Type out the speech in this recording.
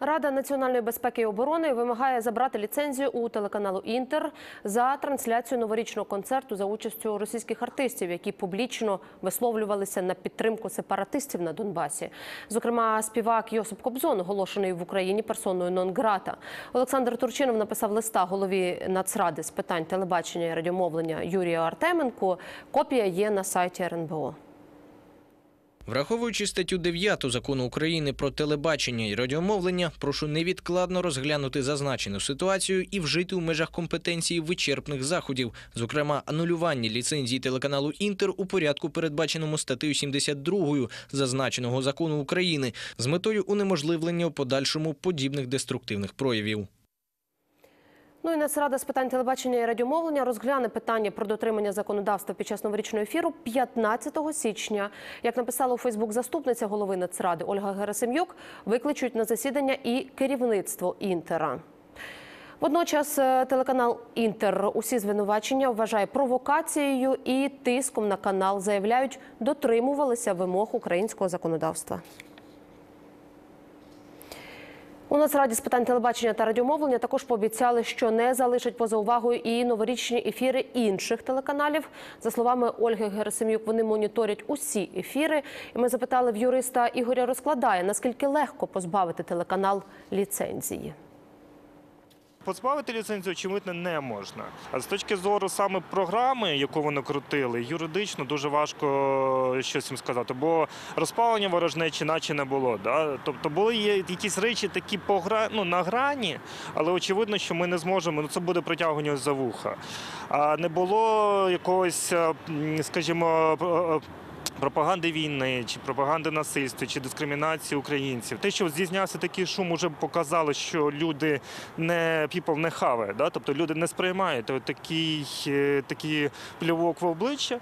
Рада національної безпеки і оборони вимагає забрати ліцензію у телеканалу Інтер за трансляцію новорічного концерту за участю російських артистів, які публічно висловлювалися на підтримку сепаратистів на Донбасі. Зокрема, співак Йосип Кобзон, оголошений в Україні персоною нон-грата. Олександр Турчинов написав листа голові Нацради з питань телебачення і радіомовлення Юрію Артеменку. Копія є на сайті РНБО. Враховуючи статтю 9 закону України про телебачення і радіомовлення, прошу невідкладно розглянути зазначену ситуацію і вжити у межах компетенції вичерпних заходів, зокрема анулювання ліцензії телеканалу Інтер у порядку, передбаченому статтею 72 зазначеного закону України, з метою унеможливлення у подальшому подібних деструктивних проявів. Ну і Нацрада з питань телебачення і радіомовлення розгляне питання про дотримання законодавства під час новорічного ефіру 15 січня. Як написала у Фейсбук заступниця голови Нацради Ольга Герасим'юк, викличуть на засідання і керівництво Інтера. Водночас е, телеканал Інтер усі звинувачення вважає провокацією і тиском на канал. Заявляють, дотримувалися вимог українського законодавства. У Нацраді з питань телебачення та радіомовлення також пообіцяли, що не залишать поза увагою і новорічні ефіри інших телеканалів. За словами Ольги Герасим'юк, вони моніторять усі ефіри. І ми запитали в юриста Ігоря Розкладає, наскільки легко позбавити телеканал ліцензії. Позбавити ліцензію, очевидно, не можна. А з точки зору саме програми, яку вони крутили, юридично дуже важко щось їм сказати, бо розпалення ворожнечі наче не було. Да? Тобто були якісь речі такі по гра... ну, на грані, але очевидно, що ми не зможемо. Ну це буде притягування за вуха. А не було якогось, скажімо, Пропаганди війни, чи пропаганди насильства, чи дискримінації українців. Те, що здійснявся такий шум, уже показало, що люди не people не хаве, да? тобто люди не сприймають такий, е, такий плювок в обличчя.